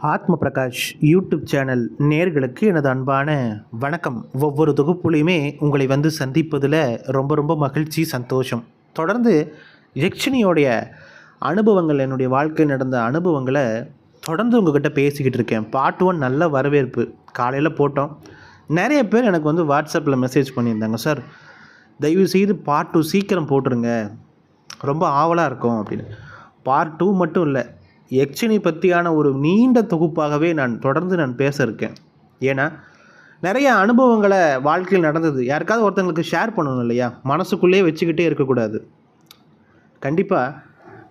ஆத்ம Prakash YouTube channel நேர்களுக்கு எனது அன்பான வணக்கம். ஒவ்வொரு தொகுப்புலையுமே உங்களை வந்து சந்திப்பதில் ரொம்ப ரொம்ப மகிழ்ச்சி சந்தோஷம். தொடர்ந்து யக்ஷினியோடைய அனுபவங்கள் என்னுடைய வாழ்க்கையில் நடந்த அனுபவங்களை தொடர்ந்து உங்ககிட்ட பேசிக்கிட்டு இருக்கேன். பார்ட் ஒன் நல்ல வரவேற்பு. காலையில் போட்டோம். நிறைய பேர் எனக்கு வந்து வாட்ஸ்அப்பில் மெசேஜ் பண்ணியிருந்தாங்க சார் தயவு செய்து பார்ட் டூ சீக்கிரம் போட்டுருங்க. ரொம்ப ஆவலாக இருக்கும் அப்படின்னு. பார்ட் டூ மட்டும் இல்லை யக்ஷினி பற்றியான ஒரு நீண்ட தொகுப்பாகவே நான் தொடர்ந்து நான் பேச இருக்கேன் ஏன்னா நிறைய அனுபவங்களை வாழ்க்கையில் நடந்தது. யாருக்காவது ஒருத்தங்களுக்கு ஷேர் பண்ணணும் இல்லையா? மனசுக்குள்ளேயே வச்சுக்கிட்டே இருக்கக்கூடாது. கண்டிப்பாக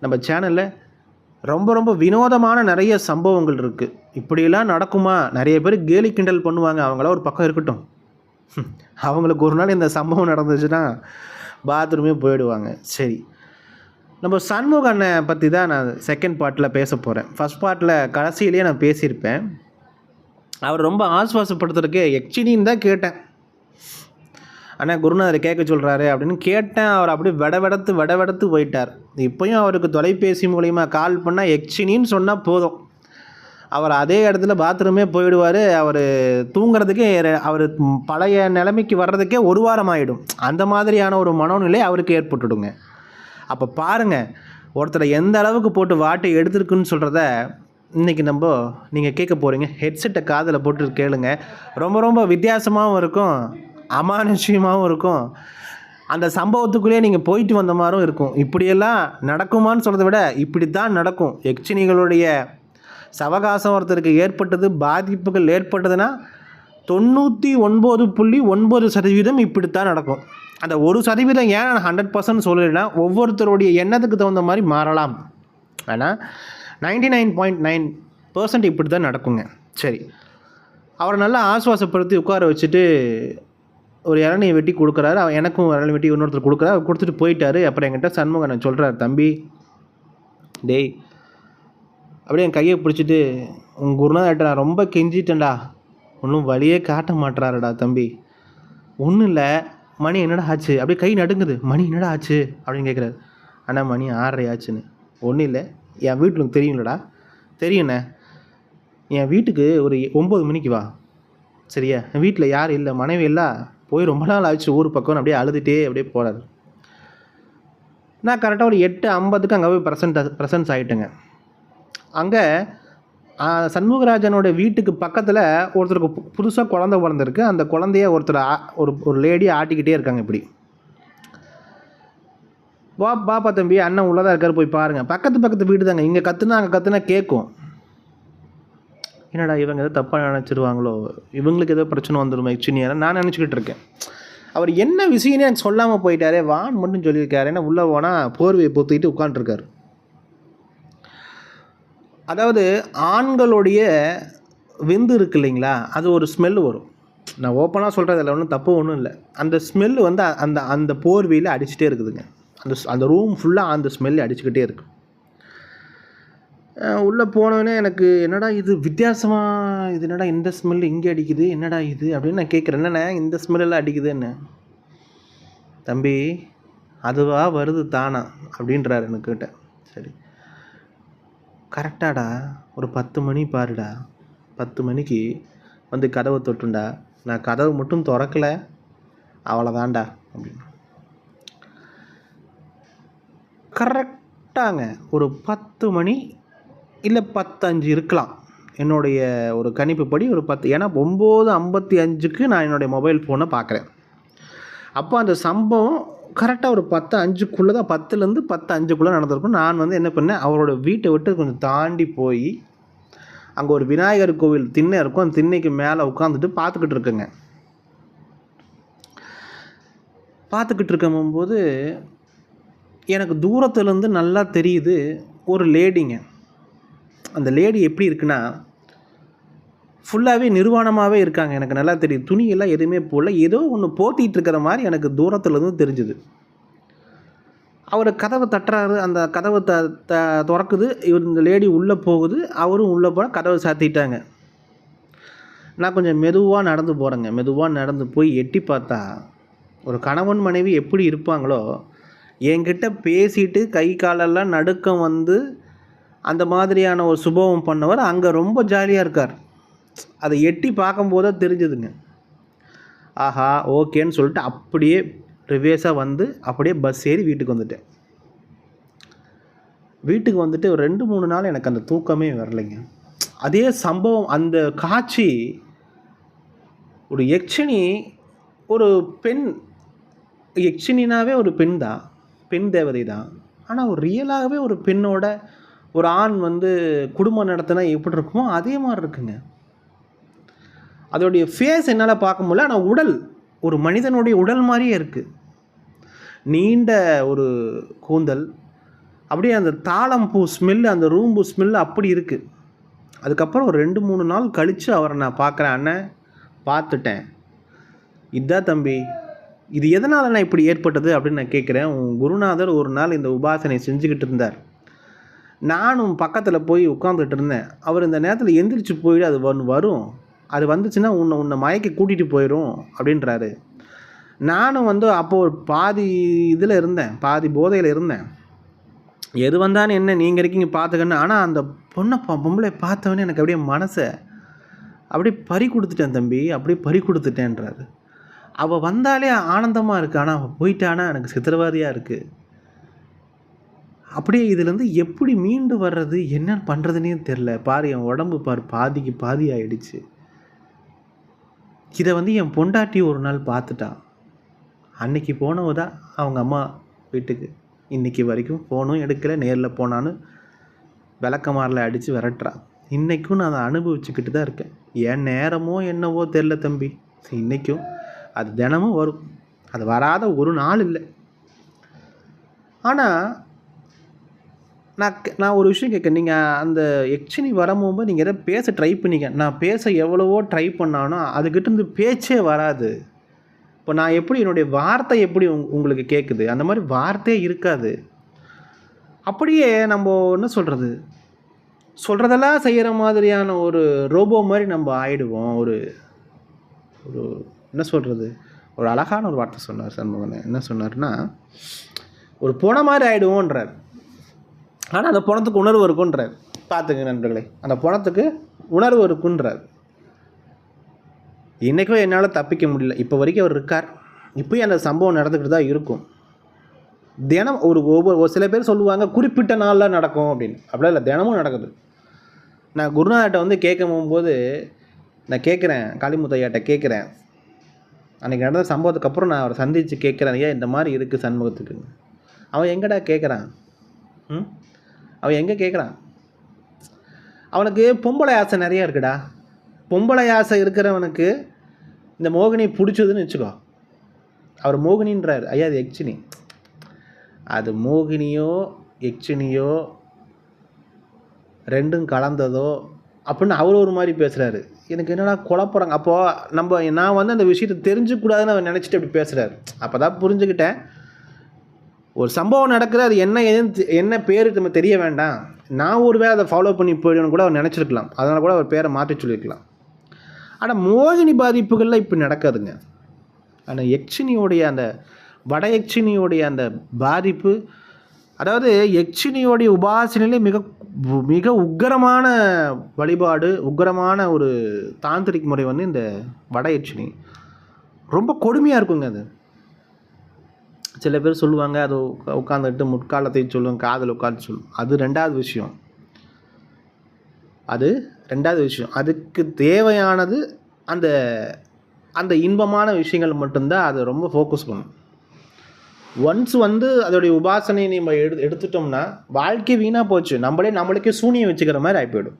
நம்ம சேனலில் ரொம்ப ரொம்ப வினோதமான நிறைய சம்பவங்கள் இருக்குது இப்படியெல்லாம் நடக்குமா? நிறைய பேர் கேலி கிண்டல் பண்ணுவாங்க. அவங்களாம் ஒரு பக்கம் இருக்கட்டும். அவங்களுக்கு ஒரு நாள் இந்த சம்பவம் நடந்துச்சுன்னா பாத்ரூமே போயிடுவாங்க. சரி. நம்ம சண்முக பற்றி தான் நான் செகண்ட் பார்ட்டில் பேச போகிறேன் ஃபஸ்ட் பார்ட்டில் கடைசியிலேயே நான் பேசியிருப்பேன். அவர் ரொம்ப ஆஸ்வாசப்படுத்துறதுக்கு எக்ச்சினின்னு தான் கேட்டேன். அண்ணா குருநாதர் கேட்க சொல்கிறாரு அப்படின்னு கேட்டேன். அவர் அப்படியே விடவெடத்து விடவெடத்து போயிட்டார். இப்போயும் அவருக்கு தொலைபேசி மூலிமா கால் பண்ணால் எக்ச்சினின்னு சொன்னால் போதும். அவர் அதே இடத்துல பாத்ரூமே போயிடுவார். அவர் தூங்குறதுக்கே அவர் பழைய நிலைமைக்கு வர்றதுக்கே ஒரு வாரம் ஆகிடும் அந்த மாதிரியான ஒரு மனோநிலை அவருக்கு ஏற்பட்டுடுங்க. அப்போ பாருங்கள் ஒருத்தரை எந்த அளவுக்கு போட்டு வாட்டை எடுத்திருக்குன்னு சொல்கிறத இன்றைக்கி நம்ம நீங்கள் கேட்க போகிறீங்க ஹெட்செட்டை காதில் போட்டு கேளுங்க. ரொம்ப ரொம்ப வித்தியாசமாகவும் இருக்கும் அமானுஷ்யமாகவும் இருக்கும். அந்த சம்பவத்துக்குள்ளேயே நீங்கள் போயிட்டு வந்த மாதிரும் இருக்கும். இப்படியெல்லாம் நடக்குமான்னு சொல்கிறத விட இப்படி தான் நடக்கும். எக்சினிகளுடைய சவகாசம் ஒருத்தருக்கு ஏற்பட்டது பாதிப்புகள் ஏற்பட்டதுன்னா தொண்ணூற்றி ஒன்பது புள்ளி ஒன்பது சதவீதம் இப்படித்தான் நடக்கும். அந்த ஒரு சதவீதம் ஏன் நான் ஹண்ட்ரட் பர்சன்ட் சொல்லலைன்னா ஒவ்வொருத்தருடைய எண்ணத்துக்கு தகுந்த மாதிரி மாறலாம். ஆனால் ninety nine point nine percent இப்படி தான் நடக்குங்க. சரி. அவரை நல்லா ஆசுவாசப்படுத்தி உட்கார வச்சுட்டு ஒரு இளநியை வெட்டி கொடுக்குறாரு. அவன் எனக்கும் ஒரு இளநீ வெட்டி இன்னொருத்தர் கொடுக்குறாரு. அவர் கொடுத்துட்டு போயிட்டாரு. அப்புறம் என்கிட்ட சண்முகன் சொல்கிறார் தம்பி டேய் அப்படியே என் கையை பிடிச்சிட்டு உங்கள் குருநாதர்கிட்ட நான் ரொம்ப கெஞ்சிட்டேன்டா. ஒன்றும் வழியே காட்ட மாட்றாருடா தம்பி. ஒன்றும் இல்லை மணி என்னடா ஆச்சு? அப்படியே கை நடுங்குது. மணி என்னடா ஆச்சு? அப்படின்னு கேட்குறாரு அண்ணா மணி ஆறரை ஆச்சுன்னு. ஒன்றும் இல்லை. என் வீட்டுக்கு தெரியும்லடா தெரியுண்ணே என் வீட்டுக்கு ஒரு ஒம்பது மணிக்கு வா. சரியா? என் வீட்டில் யாரும் இல்லை? மனைவி இல்லை? போய் ரொம்ப நாள் ஆச்சு ஊர் பக்கம் அப்படியே அழுதுகிட்டே அப்படியே போகிறாரு நான் கரெக்டாக ஒரு எட்டு ஐம்பதுக்கு அங்கே போய் ப்ரெசன்ட் ப்ரெசன்ஸ் ஆகிட்டேங்க அங்கே சண்முகராஜனோட வீட்டுக்கு பக்கத்தில் ஒருத்தருக்கு புதுசாக குழந்தை பிறந்திருக்கு. அந்த குழந்தைய ஒருத்தர் ஆ- ஒரு ஒரு லேடி ஆட்டிக்கிட்டே இருக்காங்க இப்படி. வா பாப்பா தம்பி அண்ணன் உள்ளதாக இருக்கார் போய் பாருங்கள் பக்கத்து பக்கத்து வீடு தாங்க. இங்கே கற்றுனா அங்கே கற்றுனா கேட்கும் என்னடா இவங்க ஏதோ தப்பாக நினச்சிருவாங்களோ? இவங்களுக்கு ஏதோ பிரச்சனை வந்துடும் ஆக்சுவலியாக நான் நினச்சிக்கிட்டு இருக்கேன். அவர் என்ன விஷயம்னு எனக்கு சொல்லாமல் போயிட்டாரே வான் மட்டும் சொல்லியிருக்காரு. ஏன்னா உள்ளே போனால் போர்வையை பொத்திட்டு உட்காந்துருக்காரு அதாவது ஆண்களுடைய விந்து இருக்கு இல்லைங்களா? அது ஒரு ஸ்மெல் வரும். நான் ஓப்பனாக சொல்கிறதில்ல ஒன்றும் தப்பு ஒன்றும் இல்லை. அந்த ஸ்மெல் வந்து அந்த அந்த போர்வையில் அடிச்சுட்டே இருக்குதுங்க. அந்த ஸ்- அந்த ரூம் ஃபுல்லாக அந்த ஸ்மெல் அடிச்சுக்கிட்டே இருக்கு. உள்ளே போனோடனே எனக்கு என்னடா இது? வித்தியாசமாக இது என்னடா இந்த ஸ்மெல் இங்கே அடிக்குது? என்னடா இது? அப்படின்னு நான் கேட்குறேன். என்னண்ணே இந்த ஸ்மெல்லாம் அடிக்குதுன்னு? தம்பி அதுவாக வருது தானா? அப்படின்றார் எனக்கிட்ட கரெக்டாடா? ஒரு பத்து மணி பாருடா. பத்து மணிக்கு வந்து கதவை தொட்டுண்டா. நான் கதவு மட்டும் திறக்கல. அவ்வளோதான்டா அப்படின்னு. கரெக்டாங்க. ஒரு பத்து மணி இல்லை பத்தஞ்சு இருக்கலாம். என்னுடைய ஒரு கணிப்புப்படி ஒரு பத்து ஏன்னா ஒம்பது ஐம்பத்தி அஞ்சுக்கு நான் என்னுடைய மொபைல் ஃபோனை பார்க்குறேன் அப்போ அந்த சம்பவம் கரெக்டாக ஒரு பத்து அஞ்சுக்குள்ளே தான் பத்துலேருந்து பத்து அஞ்சுக்குள்ளே நடந்திருக்கும். நான் வந்து என்ன பண்ணேன் அவரோட வீட்டை விட்டு கொஞ்சம் தாண்டி போய் அங்கே ஒரு விநாயகர் கோவில் திண்ணை இருக்கும் அந்த திண்ணைக்கு மேலே உட்காந்துட்டு பார்த்துக்கிட்டு இருக்கேங்க. பார்த்துக்கிட்டு இருக்கும்போது எனக்கு தூரத்துலேருந்து நல்லா தெரியுது ஒரு லேடிங்க. அந்த லேடி எப்படி இருக்குன்னா ஃபுல்லாகவே நிர்வாணமாகவே இருக்காங்க. எனக்கு நல்லா தெரியும். துணியெல்லாம் எதுவுமே போடல. ஏதோ ஒன்று போத்திட்டு இருக்கிற மாதிரி எனக்கு தூரத்துலேருந்து தெரிஞ்சுது. அவர் கதவை தட்டுறாரு. அந்த கதவை த த திறக்குது. இவர் இந்த லேடி உள்ளே போகுது. அவரும் உள்ளே போனால் கதவை சாத்திட்டாங்க. நான் கொஞ்சம் மெதுவாக நடந்து போகிறேங்க மெதுவாக நடந்து போய் எட்டி பார்த்தா ஒரு கணவன் மனைவி எப்படி இருப்பாங்களோ என்கிட்ட பேசிட்டு கை காலெல்லாம் நடுக்கம் வந்து அந்த மாதிரியான ஒரு சுபவம் பண்ணவர் அங்கே ரொம்ப ஜாலியாக இருக்கார். அதை எட்டி பார்க்கும்போது தான் தெரிஞ்சுதுங்க. ஆஹா ஓகேன்னு சொல்லிட்டு அப்படியே ரிவேஸாக வந்து அப்படியே பஸ் ஏறி வீட்டுக்கு வந்துட்டேன். வீட்டுக்கு வந்துட்டு ஒரு ரெண்டு மூணு நாள் எனக்கு அந்த தூக்கமே வரலைங்க. அதே சம்பவம் அந்த காட்சி ஒரு யக்ஷினி ஒரு பெண் யக்ஷினினாவே ஒரு பெண் தான் பெண் தேவதை தான். ஆனால் ஒரு ரியலாகவே ஒரு பெண்ணோட ஒரு ஆண் வந்து குடும்பம் நடத்தினா எப்படி இருக்குமோ அதே மாதிரி இருக்குங்க. அதோடைய ஃபேஸ் என்னால் பார்க்க முடியல. ஆனால் உடல் ஒரு மனிதனுடைய உடல் மாதிரியே இருக்குது நீண்ட ஒரு கூந்தல் அப்படியே அந்த தாளம் பூ ஸ்மெல்லு அந்த ரூம்பு ஸ்மெல்லு அப்படி இருக்குது அதுக்கப்புறம் ஒரு ரெண்டு மூணு நாள் கழித்து அவரை நான் பார்க்குறேன். அண்ணன் பார்த்துட்டேன். இதான் தம்பி இது எதனால் நான் இப்படி ஏற்பட்டது அப்படின்னு நான் கேட்குறேன். உன் குருநாதர் ஒரு நாள் இந்த உபாசனை செஞ்சுக்கிட்டு இருந்தார். நானும் பக்கத்தில் போய் உட்காந்துட்டு இருந்தேன். அவர் இந்த நேரத்தில் எந்திரிச்சு போயிட்டு அது வரும். அது வந்துச்சுன்னா உன்னை உன்னை மயக்க கூட்டிகிட்டு போயிடும் அப்படின்றாரு. நானும் வந்து அப்போ ஒரு பாதி இதில் இருந்தேன் பாதி போதையில் இருந்தேன். எது வந்தாலும் என்ன நீங்கள் இருக்கீங்க பார்த்துக்கன்னு ஆனால் அந்த பொண்ணை பொம்பளை பார்த்தவொடனே எனக்கு அப்படியே மனசை அப்படியே பறி கொடுத்துட்டேன் தம்பி அப்படியே பறி கொடுத்துட்டேன்றாரு. அவள் வந்தாலே ஆனந்தமாக இருக்கு. ஆனால் அவள் போயிட்டானா எனக்கு சித்திரவாதியாக இருக்குது அப்படியே இதுலேருந்து எப்படி மீண்டு வர்றது என்னென்னு பண்ணுறதுனே தெரில பாரு என் உடம்பு பாரு பாதிக்கு பாதி ஆகிடுச்சு இதை வந்து என் பொண்டாட்டி ஒரு நாள் பார்த்துட்டா அன்னைக்கு போனவ தான் அவங்க அம்மா வீட்டுக்கு. இன்றைக்கி வரைக்கும் ஃபோனும் எடுக்கலை நேரில் போனான்னு விளக்கமாரில் அடித்து விரட்டுறா. இன்றைக்கும் நான் அதை அனுபவிச்சுக்கிட்டு தான் இருக்கேன். என் நேரமோ என்னவோ தெரில தம்பி. இன்றைக்கும் அது தினமும் வரும். அது வராத ஒரு நாள் இல்லை. ஆனால் நான் நான் ஒரு விஷயம் கேட்க நீங்கள் அந்த எக்ஷினி வரும்போது நீங்கள் எதாவது பேச ட்ரை பண்ணிங்க. நான் பேச எவ்வளவோ ட்ரை பண்ணாலும் அதுக்கிட்ட இருந்து பேச்சே வராது. இப்போ நான் எப்படி என்னுடைய வார்த்தை எப்படி உங் உங்களுக்கு கேட்குது அந்த மாதிரி வார்த்தையே இருக்காது. அப்படியே நம்ம என்ன சொல்கிறது சொல்கிறதெல்லாம் செய்கிற மாதிரியான ஒரு ரோபோ மாதிரி நம்ம ஆயிடுவோம். ஒரு ஒரு என்ன சொல்கிறது ஒரு அழகான ஒரு வார்த்தை சொன்னார் சண்முகன். என்ன சொன்னார்னா ஒரு போன மாதிரி ஆயிடுவோன்றார். ஆனால் அந்த பணத்துக்கு உணர்வு இருக்குன்றார். பார்த்துங்க நண்பர்களே அந்த பணத்துக்கு உணர்வு இருக்குன்றார். இன்றைக்கும் என்னால் தப்பிக்க முடியல. இப்போ வரைக்கும் அவர் இருக்கார். இப்போயும் அந்த சம்பவம் நடந்துக்கிட்டு தான் இருக்கும். தினம் ஒரு ஒவ்வொரு ஒரு சில பேர் சொல்லுவாங்க குறிப்பிட்ட நாளில் நடக்கும் அப்படின்னு. அப்படிலாம் இல்லை தினமும் நடக்குது. நான் குருநாதர்கிட்ட வந்து கேட்க போகும்போது நான் கேட்குறேன் காளிமுத்தையாட்ட கேட்குறேன். அன்றைக்கி நடந்த சம்பவத்துக்கு அப்புறம் நான் அவரை சந்தித்து கேட்குறேன் ஐயா இந்த மாதிரி இருக்குது சண்முகத்துக்கு அவன் எங்கடா கேட்குறான்? ம்? அவன் எங்கே கேட்குறான் அவனுக்கு பொம்பளை ஆசை நிறையா இருக்குடா. பொம்பளை ஆசை இருக்கிறவனுக்கு இந்த மோகினி பிடிச்சதுன்னு வச்சுக்கோ. அவர் மோகினின்றார். ஐயா அது எக்ச்சினி அது மோகினியோ எக்ச்சினியோ ரெண்டும் கலந்ததோ அப்படின்னு அவர் ஒரு மாதிரி பேசுகிறாரு எனக்கு என்னடா குழப்பறாங்க அப்போது நம்ம நான் வந்து அந்த விஷயத்தை தெரிஞ்சுக்கூடாதுன்னு அவர் நினச்சிட்டு அப்படி பேசுகிறாரு அப்போ தான் புரிஞ்சுக்கிட்டேன். ஒரு சம்பவம் நடக்குது அது என்ன ஏதுன்னு தெ- என்ன பேர் நம்ம தெரிய வேண்டாம். நான் ஒரு வேளை அதை ஃபாலோ பண்ணி போயிடணும் கூட அவர் நினச்சிருக்கலாம். அதனால் கூட அவர் பேரை மாற்றி சொல்லியிருக்கலாம். ஆனால் மோகினி பாதிப்புகளில் இப்போ நடக்காதுங்க. ஆனால் யக்ஷினியோடைய அந்த வட யக்ஷினியோடைய அந்த பாதிப்பு அதாவது யக்ஷினியோடைய உபாசனையிலே மிக மிக உக்கிரமான வழிபாடு உக்கிரமான ஒரு தாந்திரிக் முறை வந்து இந்த வட யக்ஷினி. ரொம்ப கொடுமையாக இருக்குங்க அது. சில பேர் சொல்லுவாங்க அது உட்காந்துக்கிட்டு உட்காந்துட்டு முற்காலத்தை சொல்லுவாங்க காதில் உட்காந்து சொல்லும் அது ரெண்டாவது விஷயம். அது ரெண்டாவது விஷயம். அதுக்கு தேவையானது அந்த அந்த இன்பமான விஷயங்கள் மட்டும்தான் அதை ரொம்ப ஃபோக்கஸ் பண்ணும். ஒன்ஸ் வந்து அதோடைய உபாசனையை நம்ம எடு எடுத்துட்டோம்னா வாழ்க்கை வீணாக போச்சு. நம்மளே நம்மளுக்கே சூனியம் வச்சுக்கிற மாதிரி ஆகி போயிடும்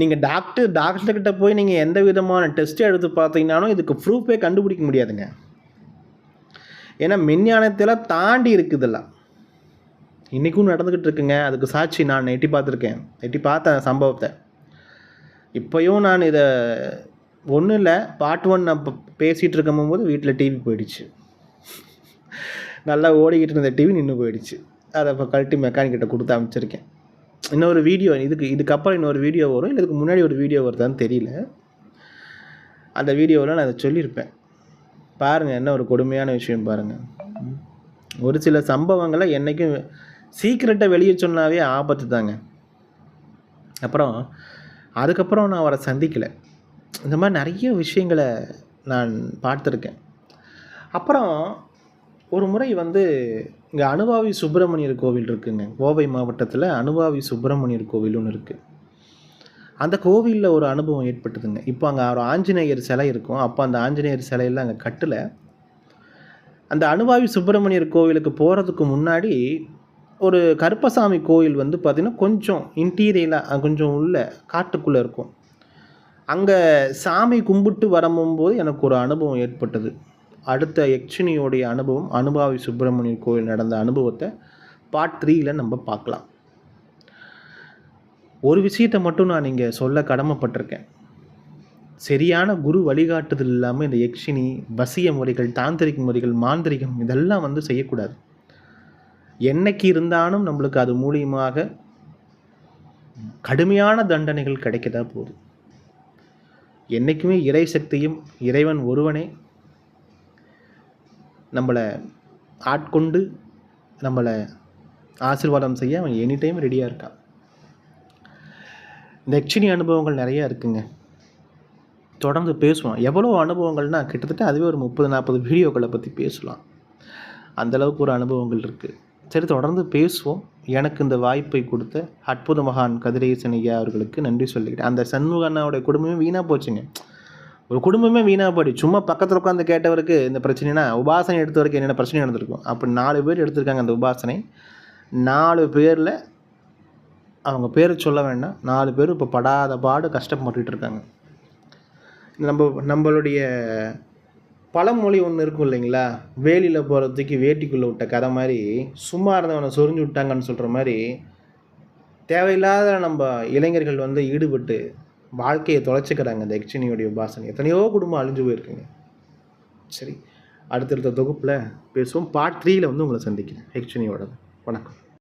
நீங்கள் டாக்டர் டாக்டர்கிட்ட போய் நீங்கள் எந்த விதமான டெஸ்ட்டு எடுத்து பார்த்தீங்கன்னாலும் இதுக்கு ப்ரூஃபே கண்டுபிடிக்க முடியாதுங்க. ஏன்னா மெஞ்ஞானத்தில் தாண்டி இருக்குதெல்லாம் இன்றைக்கும் நடந்துக்கிட்டு இருக்குங்க. அதுக்கு சாட்சி நான் எட்டி பார்த்துருக்கேன். எட்டி பார்த்தேன் சம்பவத்தை. இப்போயும் நான் இதை ஒன்றும் இல்லை பார்ட் ஒன் நான் பேசிகிட்டு பேசிகிட்டு இருக்கும்போது வீட்டில் டிவி போயிடுச்சு. நல்லா ஓடிக்கிட்டு இருந்த டிவி நின்று போயிடுச்சு. அதை இப்போ கழட்டி மெக்கானிக்கிட்ட கொடுத்து அமைச்சிருக்கேன் இன்னொரு வீடியோ இதுக்கு இதுக்கப்புறம் இன்னொரு வீடியோ வரும். இல்லை இதுக்கு முன்னாடி ஒரு வீடியோ வருதான்னு தெரியல. அந்த வீடியோவில் நான் அதை சொல்லியிருப்பேன். பாருங்கள் என்ன ஒரு கொடுமையான விஷயம் பாருங்கள் ஒரு சில சம்பவங்களை என்றைக்கும் சீக்கிரட்டை வெளியே சொன்னாவே ஆபத்து தாங்க. அப்புறம் அதுக்கப்புறம் நான் அவரை சந்திக்கலை. இந்த மாதிரி நிறைய விஷயங்களை நான் பார்த்துருக்கேன். அப்புறம் ஒரு முறை வந்து இங்கே அனுபாவி சுப்பிரமணியர் கோவில் இருக்குங்க. கோவை மாவட்டத்தில் அனுபாவி சுப்பிரமணியர் கோவில் ஒன்று இருக்குது அந்த கோவிலில் ஒரு அனுபவம் ஏற்பட்டதுங்க. இப்போ அங்கே ஒரு ஆஞ்சநேயர் சிலை இருக்கும். அப்போ அந்த ஆஞ்சநேயர் சிலையெல்லாம் அங்கே கட்டலை. அந்த அனுபாவி சுப்பிரமணியர் கோவிலுக்கு போகிறதுக்கு முன்னாடி ஒரு கருப்பசாமி கோயில் வந்து பார்த்திங்கன்னா கொஞ்சம் இன்டீரியலாக கொஞ்சம் உள்ள காட்டுக்குள்ளே இருக்கும். அங்கே சாமி கும்பிட்டு வரும்போது எனக்கு ஒரு அனுபவம் ஏற்பட்டது. அடுத்த யக்ஷினியோடைய அனுபவம் அனுபாவி சுப்பிரமணியர் கோயில் நடந்த அனுபவத்தை பார்ட் த்ரீயில் நம்ம பார்க்கலாம். ஒரு விஷயத்தை மட்டும் நான் இங்கே சொல்ல கடமைப்பட்டிருக்கேன். சரியான குரு வழிகாட்டுதல் இல்லாமல் இந்த யக்ஷினி வசிய முறைகள் தாந்திரிக முறைகள் மாந்திரிகம் இதெல்லாம் வந்து செய்யக்கூடாது. என்னைக்கு இருந்தாலும் நம்மளுக்கு அது மூலியமாக கடுமையான தண்டனைகள் கிடைக்கதா போதும் என்றைக்குமே இறை சக்தியும் இறைவன் ஒருவனே. நம்மளை ஆட்கொண்டு நம்மளை ஆசீர்வாதம் செய்ய அவன் எனி டைம் ரெடியாக இருக்கான். இந்த அனுபவங்கள் நிறையா இருக்குங்க. தொடர்ந்து பேசுவோம். எவ்வளோ அனுபவங்கள்னா கிட்டத்தட்ட அதுவே ஒரு முப்பது நாற்பது வீடியோக்களை பற்றி பேசலாம். அந்தளவுக்கு ஒரு அனுபவங்கள் இருக்குது சரி தொடர்ந்து பேசுவோம். எனக்கு இந்த வாய்ப்பை கொடுத்த அற்புத மகான் கதிரேசன் ஐயா அவர்களுக்கு நன்றி சொல்லிக்கிட்டேன் அந்த சண்முகண்ணாவுடைய குடும்பமே வீணாக போச்சுங்க. ஒரு குடும்பமே வீணாக போய் சும்மா பக்கத்தில் உட்காந்து கேட்டவருக்கு இந்த பிரச்சனைனா உபாசனை எடுத்த வரைக்கும் என்னென்ன பிரச்சனை நடந்திருக்கும்? அப்போ நாலு பேர் எடுத்திருக்காங்க அந்த உபாசனை. நாலு பேரில் அவங்க பேரை சொல்ல வேண்டாம். நாலு பேர் இப்போ படாத பாடு கஷ்டப்பட்டுட்டு இருக்காங்க நம்ம நம்மளுடைய பழமொழி ஒன்று இருக்கும் இல்லைங்களா? வேலியில் போகிறதுக்கு வேட்டிக்குள்ளே விட்ட கதை மாதிரி சும்மா இருந்தவனை சொரிஞ்சு விட்டாங்கன்னு சொல்கிற மாதிரி தேவையில்லாத நம்ம இளைஞர்கள் வந்து ஈடுபட்டு வாழ்க்கையை தொலைச்சிக்கிறாங்க இந்த யக்ஷினியோடைய உபாசனை எத்தனையோ குடும்பம் அழிஞ்சு போயிருக்குங்க. சரி அடுத்தடுத்த தொகுப்பில் பேசுவோம். பார்ட் த்ரீயில் வந்து உங்களை சந்திக்கிறேன். யக்ஷினியோட வணக்கம்.